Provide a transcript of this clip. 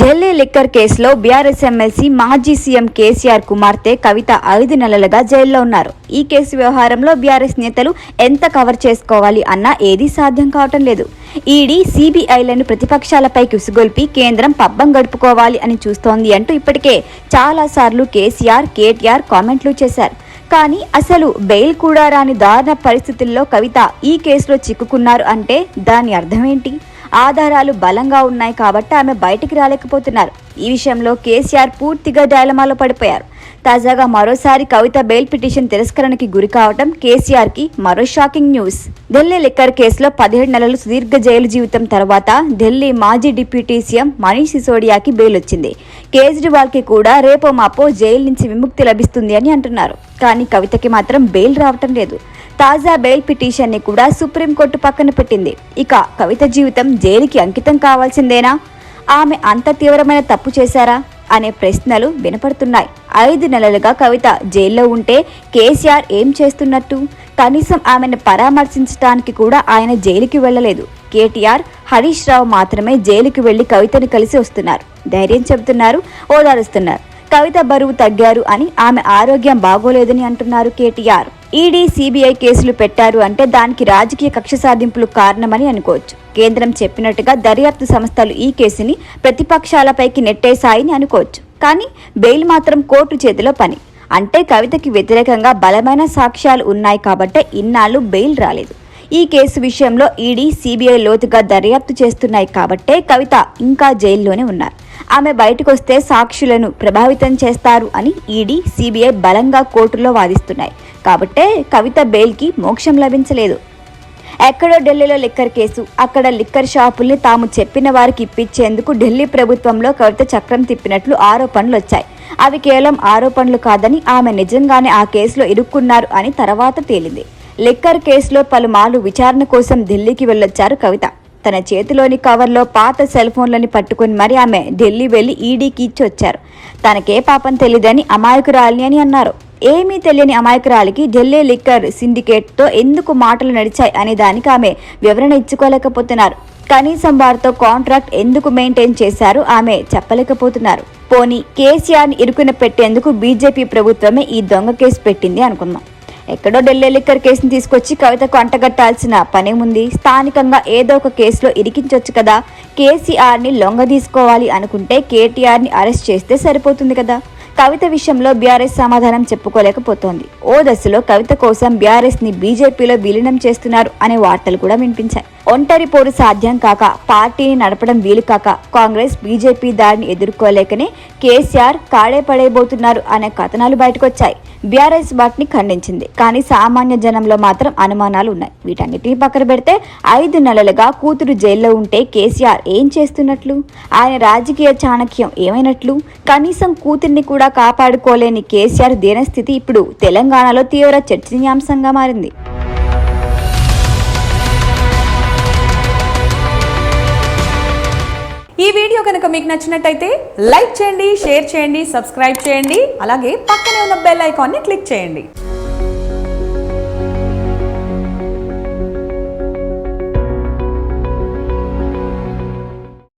Delhi liquor కేసులో BRS MLC మాజీ CM KCR కుమార్తె కవిత ఐదు నెలలుగా జైల్లో ఉన్నారు. ఈ కేసు వ్యవహారంలో బీఆర్ఎస్ నేతలు ఎంత కవర్ చేసుకోవాలి అన్నా ఏదీ సాధ్యం కావటం లేదు. ఈడీ సిబిఐలను ప్రతిపక్షాలపై కుసుగొల్పి కేంద్రం పబ్బం గడుపుకోవాలి అని చూస్తోంది అంటూ ఇప్పటికే చాలాసార్లు కేసీఆర్ కేటీఆర్ కామెంట్లు చేశారు. కానీ అసలు బెయిల్ కూడా రాని దారుణ పరిస్థితుల్లో కవిత ఈ కేసులో చిక్కుకున్నారు అంటే దాని అర్థమేంటి ఆధారాలు బలంగా ఉన్నాయి కాబట్టి ఆమె బయటికి రాలేకపోతున్నారు. ఈ విషయంలో కేసీఆర్ పూర్తిగా డైలమాలో పడిపోయారు. తాజాగా మరోసారి కవిత బెయిల్ పిటిషన్ తిరస్కరణకి గురి కావడం కేసీఆర్కి మరో షాకింగ్ న్యూస్. ఢిల్లీ లిక్కర్ కేసులో పదిహేడు నెలలు సుదీర్ఘ జైలు జీవితం తర్వాత ఢిల్లీ మాజీ డిప్యూటీ సీఎం మనీష్ సిసోడియాకి బెయిల్ వచ్చింది. కేజ్రీవాల్కి కూడా రేపో మాపో జైలు నుంచి విముక్తి లభిస్తుంది అని అంటున్నారు. కానీ కవితకి మాత్రం బెయిల్ రావటం లేదు. తాజా బెయిల్ పిటిషన్ని కూడా సుప్రీంకోర్టు పక్కన పెట్టింది. ఇక కవిత జీవితం జైలుకి అంకితం కావాల్సిందేనా? ఆమె అంత తీవ్రమైన తప్పు చేశారా? అనే ప్రశ్నలు వినపడుతున్నాయి. ఐదు నెలలుగా కవిత జైల్లో ఉంటే కేసీఆర్ ఏం చేస్తున్నట్టు? కనీసం ఆమెను పరామర్శించడానికి కూడా ఆయన జైలుకి వెళ్ళలేదు. కేటీఆర్ హరీష్ రావు మాత్రమే జైలుకి వెళ్ళి కవితను కలిసి వస్తున్నారు. ధైర్యం చెబుతున్నారు ఓదారుస్తున్నారు. కవిత బరువు తగ్గారు అని ఆమె ఆరోగ్యం బాగోలేదని అంటున్నారు కేటీఆర్. ఈడీ సిబిఐ కేసులు పెట్టారు అంటే దానికి రాజకీయ కక్ష సాధింపులు కారణమని అనుకోవచ్చు. కేంద్రం చెప్పినట్టుగా దర్యాప్తు సంస్థలు ఈ కేసుని ప్రతిపక్షాలపైకి నెట్టేశాయని అనుకోవచ్చు. కానీ బెయిల్ మాత్రం కోర్టు చేతిలో పని. అంటే కవితకి వ్యతిరేకంగా బలమైన సాక్ష్యాలు ఉన్నాయి కాబట్టే ఇన్నాళ్ళు బెయిల్ రాలేదు. ఈ కేసు విషయంలో ఈడీ సిబిఐ లోతుగా దర్యాప్తు చేస్తున్నాయి కాబట్టే కవిత ఇంకా జైల్లోనే ఉన్నారు. ఆమె బయటకు వస్తే సాక్షులను ప్రభావితం చేస్తారు అని ఈడీ సిబిఐ బలంగా కోర్టులో వాదిస్తున్నాయి. కాబట్టే కవిత బెయిల్కి మోక్షం లభించలేదు. ఎక్కడో ఢిల్లీలో లిక్కర్ కేసు. అక్కడ లిక్కర్ షాపుల్ని తాము చెప్పిన వారికి ఇప్పించేందుకు ఢిల్లీ ప్రభుత్వంలో కవిత చక్రం తిప్పినట్లు ఆరోపణలు వచ్చాయి. అవి కేవలం ఆరోపణలు కాదని ఆమె నిజంగానే ఆ కేసులో ఇరుక్కున్నారు అని తర్వాత తేలింది. లిక్కర్ కేసులో పలుమార్లు విచారణ కోసం ఢిల్లీకి వెళ్ళొచ్చారు కవిత. తన చేతిలోని కవర్లో పాత సెల్ ఫోన్లని పట్టుకుని మరి ఆమె ఢిల్లీ వెళ్ళి ఈడీకి ఇచ్చి వచ్చారు తనకే పాపం తెలియదని అమాయకురాలిని అని అన్నారు. ఏమీ తెలియని అమాయకురాలికి ఢిల్లీ లిక్కర్ సిండికేట్తో ఎందుకు మాటలు నడిచాయి అనే దానికి ఆమె వివరణ ఇచ్చుకోలేకపోతున్నారు. కనీసం వారితో కాంట్రాక్ట్ ఎందుకు మెయింటైన్ చేశారు ఆమె చెప్పలేకపోతున్నారు. పోనీ కేసీఆర్ని ఇరుకున పెట్టేందుకు బీజేపీ ప్రభుత్వమే ఈ దొంగ కేసు పెట్టింది అనుకుందాం. ఎక్కడో ఢిల్లీ లిక్కర్ కేసుని తీసుకొచ్చి కవితకు అంటగట్టాల్సిన పనేముంది స్థానికంగా ఏదో ఒక కేసులో ఇరికించవచ్చు కదా. కేసీఆర్ని లొంగ తీసుకోవాలి అనుకుంటే కేటీఆర్ని అరెస్ట్ చేస్తే సరిపోతుంది కదా. కవిత విషయంలో బీఆర్ఎస్ సమాధానం చెప్పుకోలేకపోతోంది. ఓ దశలో కవిత కోసం బీఆర్ఎస్ని బీజేపీలో విలీనం చేస్తున్నారు అనే వార్తలు కూడా వినిపించాయి. ఒంటరి పోరు సాధ్యం కాక పార్టీని నడపడం వీలు కాక కాంగ్రెస్ బీజేపీ దాడిని ఎదుర్కోలేకనే కేసీఆర్ కాడే పడేయబోతున్నారు అనే కథనాలు బయటకొచ్చాయి. బీఆర్ఎస్ వాటిని ఖండించింది. కానీ సామాన్య జనంలో మాత్రం అనుమానాలు ఉన్నాయి. వీటన్నిటిని పక్కన పెడితే ఐదు నెలలుగా కూతురు జైల్లో ఉంటే కేసీఆర్ ఏం చేస్తున్నట్లు? ఆయన రాజకీయ చాణక్యం ఏమైనట్లు? కనీసం కూతుర్ని కూడా కాపాడుకోలేని కేసీఆర్ దీనస్థితి ఇప్పుడు తెలంగాణలో తీవ్ర చర్చనీయాంశంగా మారింది. ఈ వీడియో కనుక మీకు నచ్చినట్టయితే లైక్ చేయండి షేర్ చేయండి సబ్స్క్రైబ్ చేయండి అలాగే పక్కనే ఉన్న బెల్ ఐకాన్ని క్లిక్ చేయండి.